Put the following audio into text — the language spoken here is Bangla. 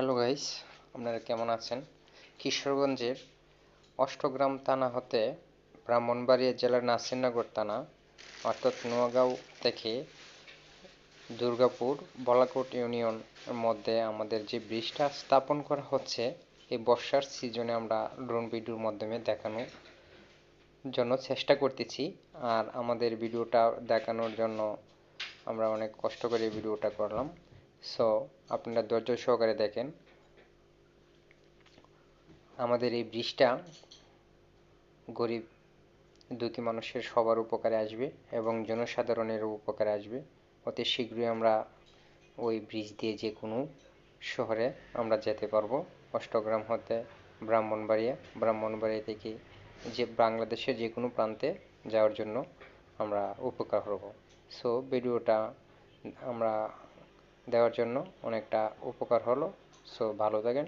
হ্যালো গাইস আপনারা কেমন আছেন? কিশোরগঞ্জের অষ্টগ্রাম থানা হতে ব্রাহ্মণবাড়িয়া জেলার নাসিরনগর থানা, অর্থাৎ নোয়াগাঁও থেকে দুর্গাপুর বলাকোট ইউনিয়নের মধ্যে আমাদের যে ব্রিজটা স্থাপন করা হচ্ছে, এই বর্ষার সিজনে আমরা ড্রোন ভিডিওর মাধ্যমে দেখানোর জন্য চেষ্টা করতেছি। আর আমাদের ভিডিওটা দেখানোর জন্য আমরা অনেক কষ্ট করে ভিডিওটা করলাম। সো আপনারা ধৈর্য সহকারে দেখেন। আমাদের এই ব্রিজটা গরিব দুঃখী মানুষের সবার উপকারে আসবে এবং জনসাধারণের উপকারে আসবে। অতি শীঘ্রই আমরা ওই ব্রিজ দিয়ে যে কোনো শহরে আমরা যেতে পারব। অষ্টগ্রাম হতে ব্রাহ্মণবাড়িয়া ব্রাহ্মণবাড়িয়া থেকে যে বাংলাদেশের যে কোনো প্রান্তে যাওয়ার জন্য আমরা উপকার হব। সো ভিডিওটা আমরা দেওয়ার জন্য অনেকটা উপকার হলো। সো ভালো থাকেন।